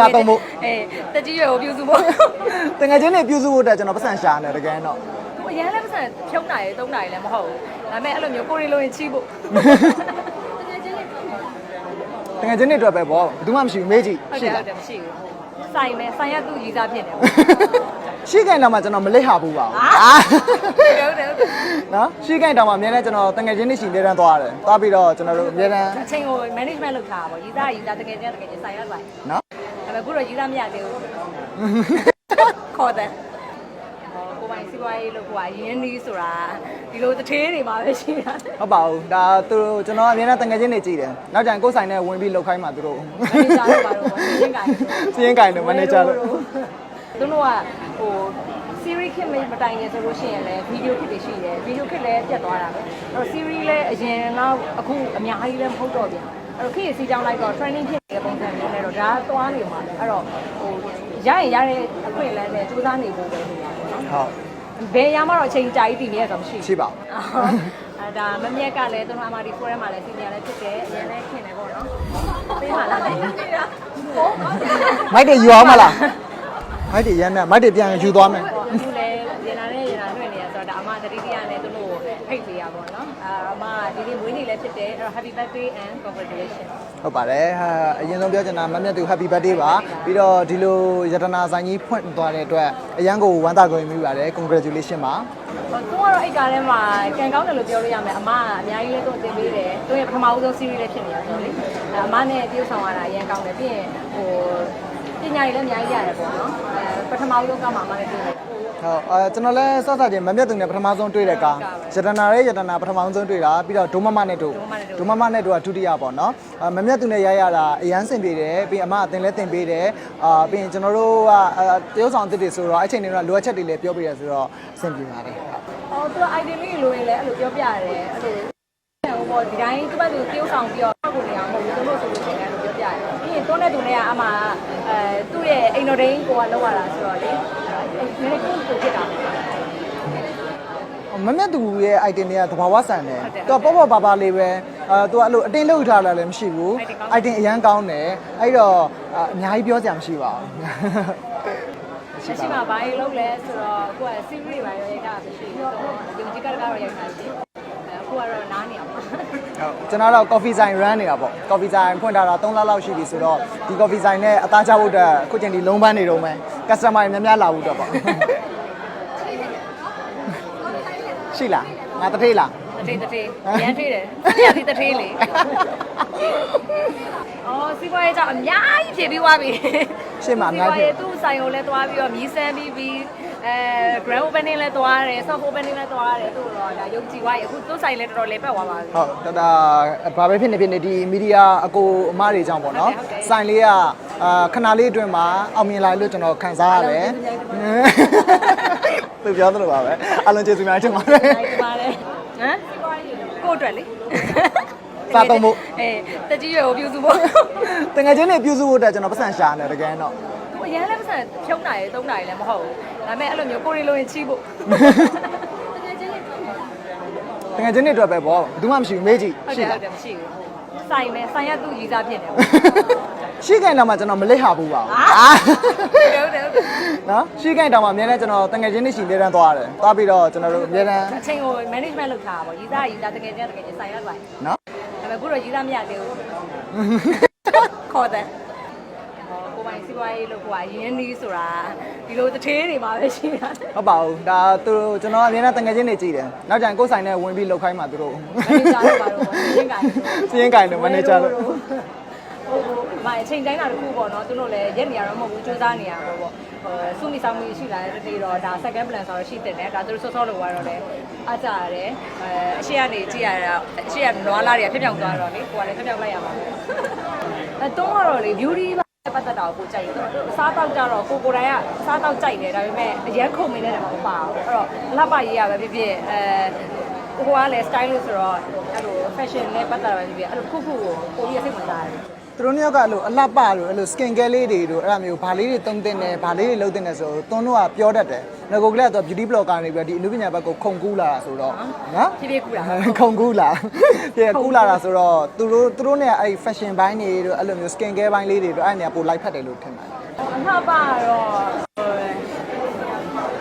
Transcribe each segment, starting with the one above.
စားသုံးဖို့ အေးတက်ကြီးရွယ်ကိုပြုစုဖို့တငယ်ချင်းတွေပြုစုဖို့အတွက်ကျွန်တော်ပတ်စံရှာနေတယ်တကယ်တော့ ဟိုအရန်လည်းပတ်စံဖြုံးနိုင်သုံးနိုင်လည်းမဟုတ်ဘူးဒါပေမဲ့အဲ့လိုမျိုးကိုရီလိုရင်ချီးဖို့တငယ်ချင်းတွေအတွက်ပဲပေါ့ဘယ်သူမှမရှိဘူးမေးကြည့်ဟုတ်ရှိတယ်ဟုလား တ်တယ်မရှိဘူးဆိုင်မယ်ဆိုင်ရသူ့ရည်စားဖြစ်နေပေါ့ရှိခိုင်တော့မှကျွန်တော်မလိဟာဘူးပါဘူးဟာအာဟုတ်တယ်ဟုတ်တယ်ဟုတ်တယ်နော်ရှိခိုင်တော့မှအများနဲ့ကျွန်တော်တငယ်ချင်းတွေရှိနေတန်းသွားတယ်သွားပြီးတော့ကျွန်တော်တို့အများတန်းအချိန်ကို management လုပ်ထားတာပေါ့ရည်စားရည်စားတကယ်ချင်းတကယ်ချင်းဆိုင်ရဆိုင် နော် ဒါပေမဲ့ခုတော့ရည်စားမရသေးဘူးခေါ်တယ်ဟောကိုပိုင်စီးပွားရေးလို့ကွာရင်းနှီးဆိုတာဒီလိုတစ်သေးတွေမှာပဲရှိတာဟုတ်ပါဘူးဒါသူတို့ကျွန်တော်အများနဲ့တငယ်ချင်းတွေကြည့်တယ်နောက်ကျရင်ကိုယ်ဆိုင်နဲ့ဝင်ပြီးလောက်ခိုင်းမှာသူတို့မန်နေဂျာတို့ပါတော့ပေါ့ရင်းကိုင်စီးရင်ကင်တယ်မန်နေဂျာလို့သူတို့ကဟို series ခစ်မတိုင်နေဆိုလို့ရှိရင်လည်း video ခစ်တွေရှိတယ် video ခစ်လည်းပြတ်သွားတာပဲအဲ့တော့ series လည်းအရင်တော့အခုအများကြီးလည်းမဟုတ်တော့ပြန် အဲ့တော့ခစ်ရစီကြောင်းလိုက်တော့ training ဖြစ်နေတဲ့ပုံစံမျိုးနဲ့တော့ဒါသွားနေမှာအဲ့တော့ဟိုရရင်ရတဲ့အခွင့်အလမ်းနဲ့စူးစမ်းနေဖို့ပဲလို့ရပါတော့ဟုတ်ဘယ်ရမှတော့အချိန်ကြာကြီးတည်နေရတော့မရှိရှိပါဘူးအဲဒါမမြက်ကလည်းသူတို့အမဒီ forum မှာလည်းစီနီယာလည်းဖြစ်တယ်အရင်လည်းခင်တယ်ပေါ့နော်ပေးပါလားဟုတ်မိုက်တွေယူအောင်မလားမိုက်တွေရမ်းမြမိုက်တွေပြန်ယူသွားမယ်အခုလည်းရင်လာနဲ့ ရင်လာတွေ့နေရဆိုတော့ဒါအမတတိတရနဲ့သူတို့ကိုဖိတ်ပေးရပါတော့အာအမဒီနေ့မွေးနေ့လည်းဖြစ်တယ်အဲ့တော့ happy birthday and congratulations ဟုတ်ပါတယ်ဟာအရင်ဆုံးပြောချင်တာမမြတ်သူ happy birthday ပါပြီးတော့ဒီလိုယတနာဆိုင်ကြီးဖွင့်သွားတဲ့အတွက်အရန်ကိုဝမ်းသာကြွယ်မိပါတယ် congratulation ပါဟိုသူကတော့အိတ်ကားထဲမှာကန်ကောင်းတယ်လို့ပြောလို့ရမယ်အမကအများကြီးလည်းသူ့အတင်ပေးတယ်သူရဲ့ပထမဦးဆုံး series လည်းဖြစ်နေရဆိုတော့လေအမနဲ့တရုပ်ဆောင်ရတာအရင်ကောင်းတယ်ပြီးရင်ဟိုပညာရေးလည်းအများကြီးရတယ်ပေါ့နော်အဲပထမဦးဆုံးကမှအမလည်းတွေ့တယ် ဟုတ်အဲကျွန်တော်လည်းစောစောချင်းမမြတ်သူနဲ့ပထမဆုံးတွေ့တဲ့ကားယတနာရဲ့ယတနာပထမဆုံးတွေ့တာပြီးတော့ဒုမမနဲ့တို့ဒုမမနဲ့တို့ကဒုတိယပေါ့နော်အဲမမြတ်သူနဲ့ရရတာအရန်စင်ပြေတယ်ပြီးအမအတင်လဲတင်ပေးတယ်အာပြီးရင်ကျွန်တော်တို့ကတရုပ်ဆောင်တစ်တွေဆိုတော့အဲ့ချိန်တွေကလိုအပ်ချက်တွေလည်းပြောပြရဆိုတော့စင်ပြေပါတယ်ဟုတ်အော်သူက item လေးလိုရင်လည်းအဲ့လိုပြောပြရတယ်အဲ့လိုဟိုပေါ့ဒီတိုင်းသူ့ဘက်သူတရုပ်ဆောင်ပြီးတော့ကိုယ်နေအောင်မဟုတ်ဘူးသူတို့ဆိုလို့ရှိရင်လည်းပြောပြ ရတယ်ပြီးရင်တွန်းတဲ့သူနဲ့ကအမအဲသူ့ရဲ့အိမ်တော်ဒိန်းကိုကလောက်ရတာဆိုတော့လေနည်းနည်းကိုကိုဖြစ်တာမမြတ်သူရဲ့ item တွေကသဘာဝဆန်တယ်ဟုတ်တယ်သူကပေါ့ပေါ့ပါပါလေးပဲအဲသူကအဲ့လိုအတင်းလှုပ်ထားတာလည်းမရှိဘူး item ကောင်း item အရန်ကောင်းတယ်အဲ့တော့အအများကြီးပြောစရာမရှိပါဘူးရှိမှာဘာကြီးလုံးလဲဆိုတော့ကိုက series တွေပါရိုက်တာမရှိဘူးယုံကြည်ကတကတော့ရိုက်တာရှိအ ခုကတော့နားနေအောင်ဟုတ်ကျွန်တော်တော့ coffee sign run နေတာပေါ့ coffee sign ဖွင့်ထားတာ3လလောက်ရှိပြီဆိုတော့ဒီ coffee sign နဲ့အသားချဖို့အတွက်အခုချိန်ဒီလုံးပန်းနေတော့မယ် customer တွေများများလာဖို့အတွက်ပေါ့ရှိလားငါတထေးလားတထေးတထေးရမ်းထေးတယ်ရမ်းထေးတထေးလေအော်စီးပွားရေးကြောင့်အများကြီးဖြည့်ပြီးသွားပြီ ရှေ့မှာအများကြီးသူ့ဆိုင်ကိုလည်းသွားပြီးတော့မြည်ဆန်းပြီးပြီးအဲ grand opening လည်းသွားတယ် soft opening လည်းသွားတယ်သူ့တော့ဒါယုံကြည်သွားပြီအခုသူ့ဆိုင်လည်းတော်တော်လေးပတ်သွားပါပြီဟုတ်တဒါဘာပဲဖြစ်နေဖြစ်နေဒီမီဒီယာအကိုအမတွေကြောင့်ပေါ့နော်ဟုတ်တယ်ဟုတ်တယ်ဆိုင်လေးကအာခဏလေးအတွင်းမှာအောင်မြင်လာလို့ကျွန်တော်ခံစားရတယ်သူပြောသလိုပါပဲအလုံးကျေးဇူးများတင်ပါတယ်နိုင်ပါတယ်ဟမ်ကို့အတွက်လေ စားသုံးဖို့အေးတကြီးရွယ်ကိုပြုစုဖို့တငယ်ချင်းတွေပြုစုဖို့အတွက်ကျွန်တော်ပတ်စံရှာနေတယ်တကယ်တော့သူအရင်လည်းပတ်စံဖြုံးနိုင်သုံးနိုင်လည်းမဟုတ်ဘူးဒါပေမဲ့အဲ့လိုမျိုးကိုရီလိုရင်ချီးဖို့တငယ်ချင်းတွေအတွက်ပဲပေါ့ဘယ်သူမှမရှိဘူးမေးကြည့်ဟုတ်ရှိတယ်ဟုလား တ်တယ်မရှိဘူးဆိုင်မယ်ဆိုင်ရသူ့ရည်စားဖြစ်နေပေါ့ရှိခိုင်တော့မှကျွန်တော်မလိဟာဘူးပါဘူးဟာ အာဟုတ်တယ်ဟုတ်တယ်ဟုတ်တယ်နော်ရှိခိုင်တော့မှအများနဲ့ကျွန်တော်တငယ်ချင်းတွေရှိနေတန်းသွားတယ်သွားပြီးတော့ကျွန်တော်တို့အများတန်း အချိန်ကို management လုပ်ထားတာပေါ့ရည်စားရည်စားတကယ်ချင်းတကယ်ချင်းဆိုင်ရဆိုင် နော် ဒါပေမဲ့ခုတော့ရည်စားမရသေးဘူးခေါ်တယ်ဟောကိုပိုင်စီးပွားရေးလို့ကွာရင်းနှီးဆိုတာဒီလိုတစ်သေးတွေမှာပဲရှိတာဟုတ်ပါဘူးဒါသူတို့ကျွန်တော်အများနဲ့တငယ်ချင်းတွေကြည့်တယ်နောက်ကျရင်ကိုယ်ဆိုင်နဲ့ဝင်ပြီးလောက်ခိုင်းမှာသူတို့မန်နေဂျာတို့ပါတော့ရင်းကိုင်စီးရင်ကင်တယ်မန်နေဂျာတို့ဟိုဟို မအချိန်တိုင်းတာတစ်ခုပေါ့နော်သူတို့လည်းရက်နေရတော့မဟုတ်ဘူးစူးစမ်းနေရမှာပေါ့ဟိုစုမိဆောင်မှုရှိလာတဲ့တတိတော့ဒါ second plan ဆိုတော့ရှိတဲ့နဲ့ဒါသူတို့စောစောလို့ကတော့လေအကြရတယ်အဲအရှိကနေကြည့်ရတာအရှိကနွားလာတွေကဖြောင်းဖြောင်းသွားတော့လေကိုကလည်းဖြောင်းဖြောင်းလိုက်ရမှာအဲတုံးကတော့လေ beauty ပတ်သက်တာကိုကြိုက်တယ်။စားတောက်ကြတော့ကိုကိုယ်တိုင်ကစားတောက်ကြိုက်တယ်ဒါပေမဲ့အရင်ခုံမင်းတဲ့မှာမပါဘူး။အဲ့တော့လှပရေးရပဲဖြစ်ဖြစ်အဲကိုကလည်း style လို့ဆိုတော့အဲ့လို fashion နဲ့ပတ်သက်တာပဲဖြစ်ဖြစ်အဲ့လိုခုခုကိုကိုကြီးစိတ်ဝင်စားတယ်။ သူတို့နှစ်ယောက်ကအဲ့လိုအလှပတို့အဲ့လို skin care လေးတွေတို့အဲ့လိုမျိုးဘာလေးတွေသုံးတင်တယ်ဘာလေးတွေလုပ်တင်တယ်ဆိုတော့သွန်းတို့ကပြောတတ်တယ်ငါကိုကလည်းတော့ beauty blogger နေပြီးတော့ဒီအနုပညာဘက်ကိုခုန်ကူးလာတာဆိုတော့နော်ဖြည်းဖြည်းကူတာခုန်ကူးလာပြေကူးလာတာဆိုတော့သူတို့သူတို့နဲ့အဲ့ fashion ဘိုင်းတွေတို့အဲ့လိုမျိုး skin care ဘိုင်းလေးတွေတို့အဲ့နေရာပိုလိုက်ဖက်တယ်လို့ထင်ပါတယ်အမှားပါတော့ဟို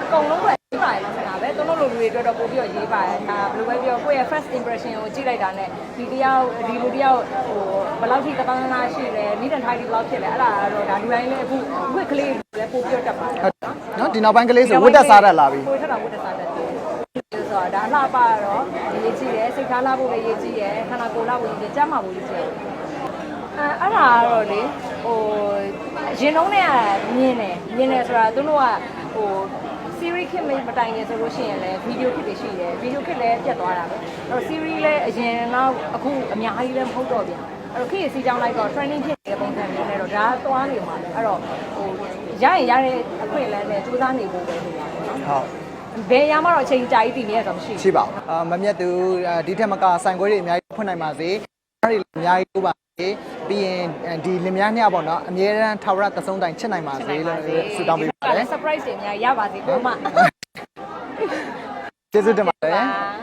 အကုန်လုံးပဲရေးပါတယ်လို့ဆိုတာပဲသူ တို့လိုလူတွေအတွက်တော့ပို့ပြီးတော့ရေးပါတယ်ဒါဘယ်လိုပဲပြောကိုယ့်ရဲ့ first impression ကိုကြည့်လိုက်တာနဲ့ဒီတယောက်ဒီလူတယောက်ဟိုဘယ်လောက်ထိတပန်းနာရှိလဲနိဒန်ထိုင်ဒီဘယ်လောက်ဖြစ်လဲအဲ့ဒါကတော့ဒါလူတိုင်းလည်းအခုဝစ်ကလေးလည်းပို့ပြီးတော့တက်ပါတယ်နော်နော်ဒီနောက်ပိုင်းကလေးဆိုဝတ်တက်စားတတ်လာပြီပို့ထက်တာဝတ်တက်စားတတ်တယ်ဆိုတော့ဒါအလှပတော့ရေးကြည့်ရဲစိတ်ထားလာဖို့လည်းရေးကြည့်ရဲခန္ဓာကိုယ်လာဖို့ရေးကြည့်ကြမ်းမှာဖို့ရေးကြည့်ရဲအဲအဲ့ဒါကတော့လေဟိုရင်လုံးနဲ့ကမြင်တယ်မြင်တယ်ဆိုတာသူတို့ကဟို series ခစ်မမတိုင်နေဆိုလို့ရှိရင်လည်းဗီဒီယိုခစ်တွေရှိတယ်ဗီဒီယိုခစ်လည်းပြတ်သွားတာပဲအဲ့တော့ series လည်းအရင်တော့အခုအများကြီးလည်းမဟုတ်တော့ပြန်အဲ့တော့ခစ်ရစီကြောင်းလိုက်တော့ training ဖြစ်နေတဲ့ပုံစံမျိုးနဲ့တော့ဒါသွားနေမှာလေအဲ့တော့ဟိုရရင်ရတဲ့အခွင့်အလမ်းနဲ့စူးစမ်းနေဖို့ပဲဆိုတာပေါ့နော်ဟုတ်ဘယ်ရမှတော့အချိန်ကြာကြီးတည်နေရဆိုမရှိဘူးရှိပါဘူးအာမမြတ်သူအာဒီထက်မကဆိုင်ခွဲတွေအများကြီးဖွင့်နိုင်ပါစေအားတွေလည်းအများကြီးတိုးပါစေပြီးရင်ဒီလင်မယားနှစ်ယောက်ပေါ့နော်အမြဲတမ်းထာဝရသဆုံးတိုင်ချစ်နိုင်ပါစေလို့ဆုတောင်းပေးပါတယ် surprise တွေအများကြီးရပါစေကိုမကျေးဇူးတင်ပါတယ်ပါ